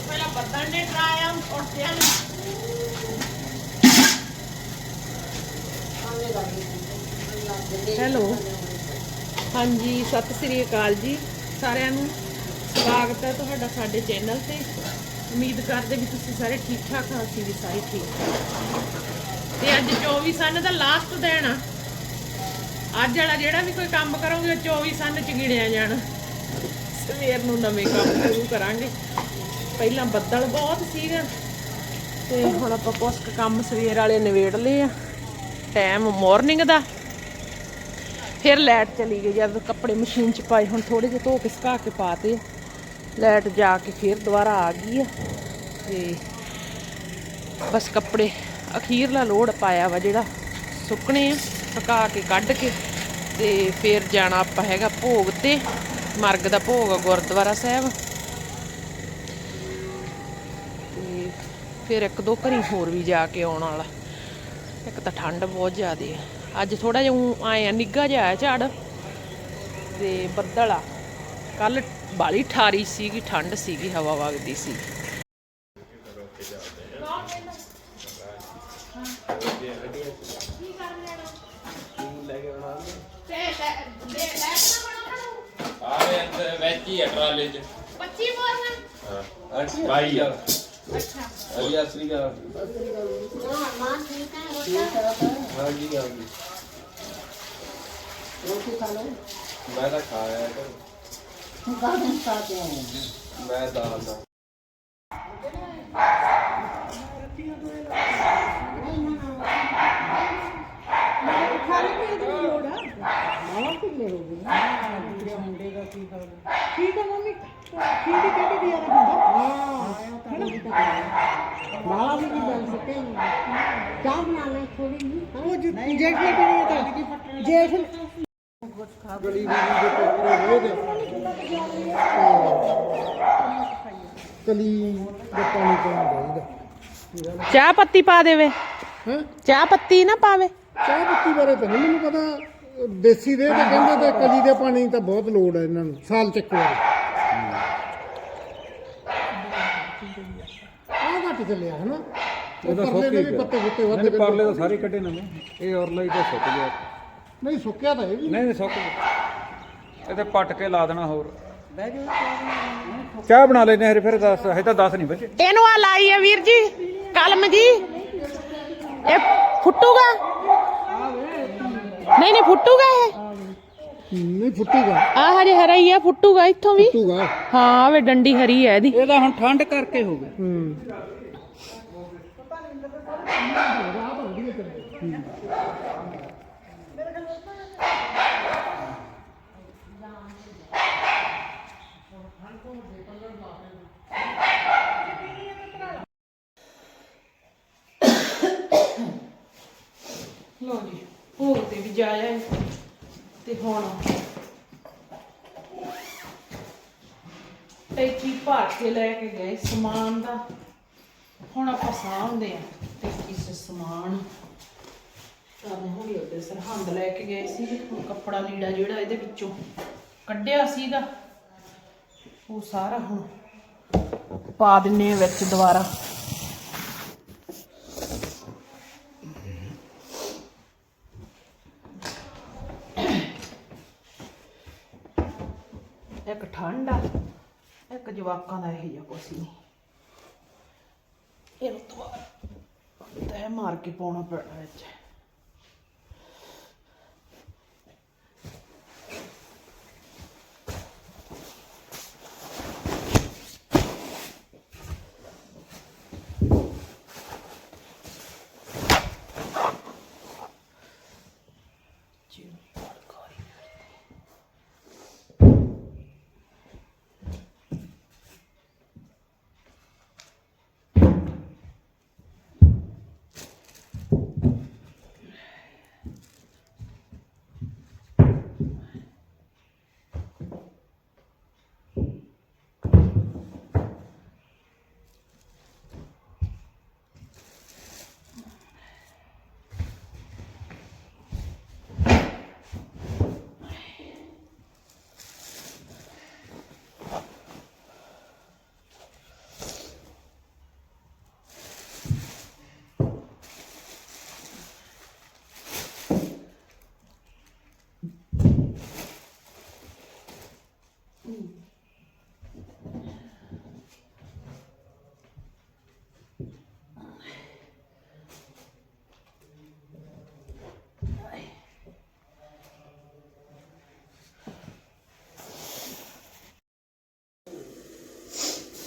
ਪਹਿਲਾਂ ਬੱਦਲ ਨੇ ਟਰਾਇਆ ਉੱਠਿਆ ਹੈਲੋ। ਹਾਂਜੀ, ਸਤਿ ਸ੍ਰੀ ਅਕਾਲ ਜੀ। ਸਾਰਿਆਂ ਨੂੰ ਸਵਾਗਤ ਹੈ ਤੁਹਾਡਾ ਸਾਡੇ ਚੈਨਲ ਤੇ। ਉਮੀਦ ਕਰਦੇ ਵੀ ਤੁਸੀਂ ਸਾਰੇ ਠੀਕ ਠਾਕ ਹੋ, ਅਸੀਂ ਵੀ ਸਾਰੇ ਠੀਕ ਠਾਕ ਤੇ ਅੱਜ 24 ਸਨ ਦਾ ਲਾਸਟ ਦਿਨ ਆ। ਅੱਜ ਵਾਲਾ ਜਿਹੜਾ ਵੀ ਕੋਈ ਕੰਮ ਕਰੋਗੇ, ਉਹ 24 ਸਨ ਚ ਗਿਣਿਆ ਜਾਣਾ। ਸਵੇਰ ਨੂੰ ਨਵੇਂ ਕੰਮ ਸ਼ੁਰੂ ਕਰਾਂਗੇ। ਪਹਿਲਾਂ ਬੱਦਲ ਬਹੁਤ ਸੀਗਾ। ਤੇ ਹੁਣ ਆਪਾਂ ਕੁਛ ਕੰਮ ਸਵੇਰ ਵਾਲੇ ਨਿਬੇੜ ਲਏ ਆ। ਟਾਈਮ ਮਾਰਨਿੰਗ ਦਾ। ਫਿਰ ਲਾਈਟ ਚਲੀ ਗਈ ਜਦ ਕੱਪੜੇ ਮਸ਼ੀਨ 'ਚ ਪਾਏ। ਹੁਣ ਥੋੜੇ ਜਿਹੇ ਧੋ ਕੇ ਸੁਕਾ ਕੇ ਪਾਤੇ ਲਾਈਟ ਜਾ ਕੇ ਫਿਰ ਦੁਬਾਰਾ ਆ ਗਈ ਆ। ਤੇ ਬਸ ਕੱਪੜੇ ਅਖੀਰਲਾ ਲੋਡ ਪਾਇਆ ਵਾ ਜਿਹੜਾ ਸੁੱਕਣੇ ਆ ਸੁਕਾ ਕੇ, ਕੱਢ ਕੇ ਤੇ ਫਿਰ ਜਾਣਾ ਆਪਾਂ ਹੈਗਾ ਭੋਗ ਤੇ, ਮਰਗ ਦਾ ਭੋਗ ਆ ਗੁਰਦੁਆਰਾ ਸਾਹਿਬ। ਤੇ ਫਿਰ ਇੱਕ ਦੋ ਘਰੀ ਹੋਰ ਵੀ ਜਾ ਕੇ ਆਉਣ ਵਾਲਾ। ਇੱਕ ਤਾਂ ਠੰਡ ਬਹੁਤ ਜ਼ਿਆਦੀ ਹੈ ਅੱਜ ਥੋੜਾ ਜਿਹਾ ਊਂ ਆਏ ਆ ਨਿੱਗਾ ਜਿਹਾ ਆਇਆ ਝਾੜ। ਤੇ ਬੱਦਲ ਆ। ਕੱਲ ਬਾਲੀ ਠਾਰੀ ਸੀਗੀ, ਠੰਡ ਸੀਗੀ, ਹਵਾ ਵਗਦੀ ਸੀ ਆਵੇ ਅੰਦਰ ਵਿੱਚ ਹੀ ਆ ਟਰਾਲੇ 'ਚ 25 ਬੋਲਣਾ ਹਾਂ ਬਾਈ ਆ ਅੱਛਾ ਅਲੀ ਅਸਲੀ ਦਾ ਹਾਂ ਜੀ ਆ ਗਈ ਮੈਂ ਤਾਂ ਖਾਇਆ ਮੈਂ ਦਾਲ ਦਾ। ਠੀਕ ਹੈ ਮੰਮੀ ਠੀਕ ਹੀ ਕਹਿੰਦੀ ਦੀ ਯਾਰ ਬੰਦਾ ਮਾਲਾ ਵੀ ਨਹੀਂ ਬਣ ਸਕੇ ਚਾਹ ਬਣਾ ਲੈ ਥੋੜੀ ਜੀ ਉਹ ਜੋ ਜੇਠ ਨੇ ਪੀਣੀ ਹੈ ਤਾਂ ਜੇਠ ਗਲੀ ਦੀ ਦੇ ਪੂਰੇ ਰੋਜ਼ ਕਲੀ ਦੇ ਪਾਣੀ ਪਾਉਣਾ ਚਾਹੀਦਾ ਚਾਹ ਪੱਤੀ ਪਾ ਦੇਵੇ ਹੈ ਚਾਹ ਪੱਤੀ ਨਾ ਪਾਵੇ ਚਾਹ ਪੱਤੀ ਬਾਰੇ ਤਾਂ ਨਹੀਂ ਮੈਨੂੰ ਪਤਾ ਦੇਸੀ ਦੇ ਤੇ ਕਹਿੰਦੇ ਤੇ ਕਲੀ ਦੇ ਪਾਣੀ ਤਾਂ ਬਹੁਤ ਲੋੜ ਹੈ ਇਹਨਾਂ ਨੂੰ ਸਾਲ ਚ ਇੱਕ ਵਾਰ। ਆਹ ਘੱਟ ਚੱਲਿਆ ਹਨਾ? ਉਹ ਪਰਲੇ ਦੇ ਵੀ ਪੱਤੇ ਬੁੱਤੇ ਵੱਧ ਨਹੀਂ ਪਰਲੇ ਤਾਂ ਸਾਰੇ ਕੱਢੇ ਨਵੇਂ ਇਹ ਔਰਲਾ ਤਾਂ ਸੁੱਕ ਗਿਆ। ਨਹੀਂ ਸੁੱਕਿਆ ਤਾਂ ਇਹ ਵੀ। ਨਹੀਂ ਨਹੀਂ ਸੁੱਕ ਗਿਆ। ਇਹ ਤੇ ਪੱਟ ਕੇ ਲਾ ਦੇਣਾ ਹੋਰ। ਚਾਹ ਬਣਾ ਲੈਨੇ ਹਰੇ ਫਿਰ 10 ਹਜੇ ਤਾਂ 10 ਨਹੀਂ ਬਚੇ। ਇਹਨੂੰ ਆ ਲਾਈ ਹੈ ਵੀਰ ਜੀ ਕਲਮ ਜੀ। ਇਹ ਫੁੱਟੂਗਾ? ਨਹੀਂ ਨਹੀਂ ਫੁੱਟੂਗਾ ਇਹ? ਨਹੀਂ ਫੁੱਟੂਗਾ। ਆ ਹਜੇ ਹਰਾ ਹੀ ਆ ਫੁੱਟੂਗਾ ਇੱਥੋਂ ਵੀ? ਫੁੱਟੂਗਾ। ਹਾਂ ਵੇ ਡੰਡੀ ਹਰੀ ਹੈ ਇਹਦੀ। ਇਹਦਾ ਹੁਣ ਠੰਡ ਕਰਕੇ ਹੋ ਗਿਆ। ਹੂੰ। ਲੋ ਜੀ। ਭੋਗ ਤੇ ਵੀ ਜਾਇਆ ਹੈ ਤੇ ਹੁਣ ਟੈਚੀ ਭਰ ਕੇ ਲੈ ਕੇ ਗਏ ਸਮਾਨ ਦਾ। ਹੁਣ ਆਪਾਂ ਸਾਂਭਦੇ ਆ ਟੈਚੀ ਸੇ ਸਮਾਨ। ਤਾਂ ਹੁਣ ਉਹਦੇ ਸਰਹੰਦ ਲੈ ਕੇ ਗਏ ਸੀ। ਹੁਣ ਕੱਪੜਾ ਲੀੜਾ ਜਿਹੜਾ ਇਹਦੇ ਵਿੱਚੋਂ ਕੱਢਿਆ ਸੀਗਾ। ਉਹ ਸਾਰਾ ਹੁਣ ਪਾ ਦਿੰਨੇ ਆ ਵਿੱਚ ਦੁਬਾਰਾ ਇੱਕ ਠੰਡ ਆ ਇੱਕ ਜਵਾਕਾਂ ਦਾ ਇਹ ਜਿਹਾ ਕੁਛ ਨਹੀਂ ਇਹਨੂੰ ਦੁਬਾਰਾ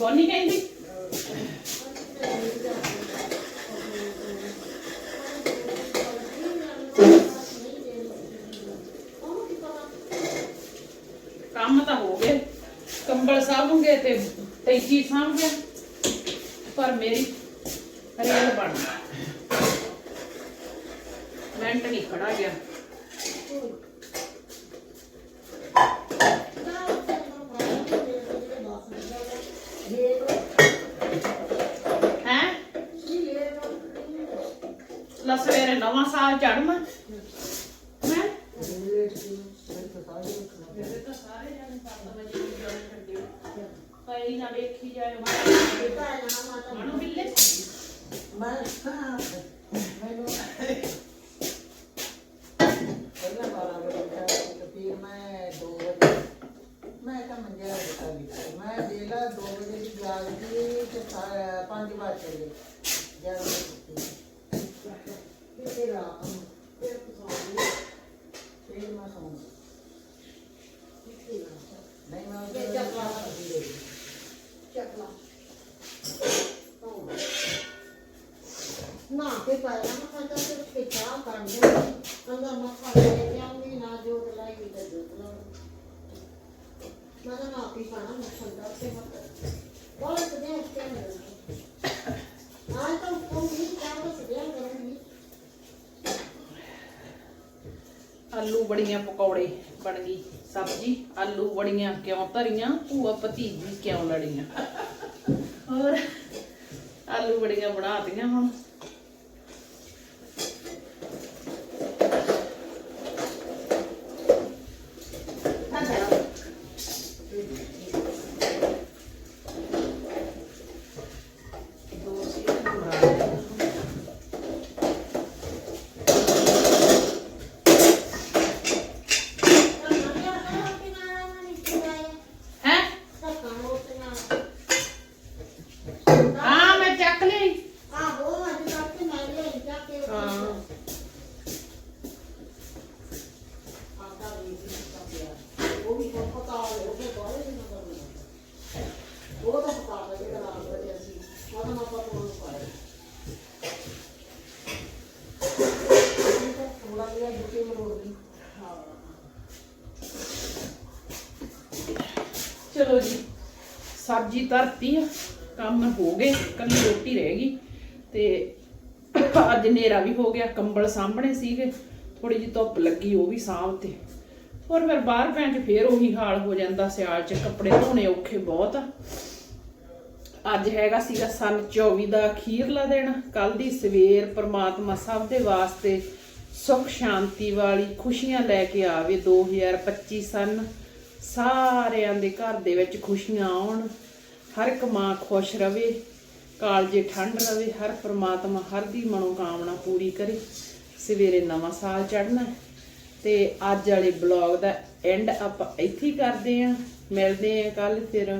ਕੌਣ ਕਹਿੰਦੀ? ਕੰਮ ਤਾਂ ਹੋ ਗਏ ਕੰਬਲ ਸਾਂਭੂਗੇ ਤੇ ਤੈਚੀ ਸਾਂਭ ਗਿਆ ਪਰ ਮੇਰੀ ਰੇਲ ਬਣ ਮਿੰਟ ਨਹੀਂ ਖੜਾ ਗਿਆ ਹੈ ਲਾ ਸਵੇਰੇ ਨਵਾਂ ਸਾਲ ਚੜ੍ਹਨਾ ਮੈਂ ਮੇਰੇ ਤਾਂ ਸਾਰੇ ਜਾਣੇ 7 ਵਜੇ ਨੂੰ ਜਾਣ ਛੱਡੇ ਪਈ ਨਾ ਵੇਖੀ ਜਾਏ ਮਨ ਮਿਲੇ ਪਹਿਲਾਂ ਬਾਰਾਂ ਵਜੇ ਉੱਠਿਆ ਸੀ ਤੇ ਫਿਰ ਮੈਂ ਦੋ ਵਜੇ ਮੈਂ ਤਾਂ ਮੰਜਿਆ ਦਿੱਤਾ ਵੀ ਮੈਂ ਵੇਲਾ 2 ਵਜੇ ਦੀ ਜਾਗ ਗਈ ਤੇ 5 ਵਜੇ ਚਲੇ ਜਦ ਮੈਂ ਸੁੱਤੀ ਫਿਰ ਫਿਰ ਰਾਤ ਨੂੰ ਫਿਰ ਸੌਂ ਗਈ ਫਿਰ ਮੈਂ ਸੌਂ ਗਈ ਨਹੀਂ ਮੈਂ ਉਹਦੇ ਚੱਕਲਾ ਨਾ ਤੇ ਪਾਇਆ ਨਾ ਖਾਤਾ ਤੇ ਤੇ ਚਾਹ ਕਰ ਦੇ ਅੰਦਰ ਮੱਖਾ ਲੈ ਕੇ ਆਉਂਗੀ ਨਾ ਜੋ ਲਾਈ ਵੀ ਤੇ ਜੋ ਮੈਂ ਤਾਂ ਨਾ ਪੀ ਪਾਣਾ ਮੱਖਾ ਦਾ ਤੇ ਮੱਖਾ ਬਹੁਤ ਤੇ ਉਸ ਤੇ ਆਲੂ ਬੜੀਆਂ ਪਕੌੜੇ ਬਣ ਗਈ ਸਬਜੀ। ਆਲੂ ਬੜੀਆਂ ਕਿਉਂ ਧਰੀਆਂ? ਭੂਆ ਭਤੀਜੀ ਕਿਉਂ ਲੜੀਆਂ? ਹੋਰ, ਆਲੂ ਬੜੀਆਂ ਬਣਾਤੀਆਂ ਹੁਣ ਦੋ ਸੀਟੀਆਂ ਬਣਾ ਲਈਆਂ। ਹੈਂ ਹਾਂ ਮੈਂ ਚੱਕ ਲਈ ਹਾਂ ਉਹ ਤਾਂ ਪਤਾ ਲੱਗੇ ਜਿਹੜਾ ਰਾਤ ਵਜੇ ਅਸੀਂ ਉਹ ਤਾਂ ਮਾਪਾ ਕੋਲ ਪਾਏ ਥੋੜਾ ਜਿਹਾ ਬੁੱਕੇ ਮਰੋੜ ਦੀ ਚਲੋ ਜੀ, ਸਬਜ਼ੀ ਧਰਤੀ ਆ, ਕੰਮ ਹੋ ਗਏ ਕੱਲੀ ਰੋਟੀ ਰਹਿ ਗਈ ਤੇ ਅੱਜ ਹਨੇਰਾ ਵੀ ਹੋ ਗਿਆ, ਕੰਬਲ ਸਾਂਭਣੇ ਸੀਗੇ ਥੋੜੀ ਜਿਹੀ ਧੁੱਪ ਲੱਗੀ, ਉਹ ਵੀ ਸਾਂਭ ਤੇ। ਹੋਰ ਫਿਰ ਬਾਹਰ ਪੈਣ ਚ ਫੇਰ ਉਹੀ ਹਾਲ ਹੋ ਜਾਂਦਾ, ਸਿਆਲ ਚ ਕੱਪੜੇ ਧੋਣੇ ਔਖੇ ਬਹੁਤ ਆ। ਅੱਜ ਹੈਗਾ ਸੀਗਾ ਸਨ 24 ਦਾ ਅਖੀਰਲਾ ਦਿਨ ਕੱਲ ਦੀ ਸਵੇਰ ਪ੍ਰਮਾਤਮਾ ਸਭ ਦੇ ਵਾਸਤੇ ਸੁਖ ਸ਼ਾਂਤੀ ਵਾਲੀ ਖੁਸ਼ੀਆਂ ਲੈ ਕੇ ਆਵੇ 2025 ਸਨ। ਸਾਰਿਆਂ ਦੇ ਘਰ ਦੇ ਵਿੱਚ ਖੁਸ਼ੀਆਂ ਆਉਣ। ਹਰ ਇੱਕ ਮਾਂ ਖੁਸ਼ ਰਵੇ, ਕਾਲਜੇ ਠੰਡ ਰਵੇ, ਹਰ ਪ੍ਰਮਾਤਮਾ ਹਰ ਦੀ ਮਨੋਕਾਮਨਾ ਪੂਰੀ ਕਰੇ। ਸਵੇਰੇ ਨਵਾਂ ਸਾਲ ਚੜ੍ਹਨਾ ਹੈ ਤੇ ਅੱਜ ਵਾਲੇ ਬਲੌਗ ਦਾ ਐਂਡ ਆਪਾਂ ਇੱਥੇ ਕਰਦੇ ਆਂ ਮਿਲਦੇ ਆਂ ਕੱਲ ਫਿਰ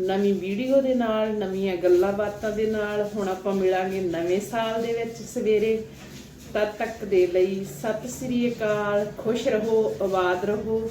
ਨਵੀਂ ਵੀਡੀਓ ਦੇ ਨਾਲ, ਨਵੀਆਂ ਗੱਲਾਂ ਬਾਤਾਂ ਦੇ ਨਾਲ। ਹੁਣ ਆਪਾਂ ਮਿਲਾਂਗੇ ਨਵੇਂ ਸਾਲ ਦੇ ਵਿੱਚ ਸਵੇਰੇ। ਤਦ ਤੱਕ ਦੇ ਲਈ ਸਤਿ ਸ੍ਰੀ ਅਕਾਲ, ਖੁਸ਼ ਰਹੋ, ਆਬਾਦ ਰਹੋ।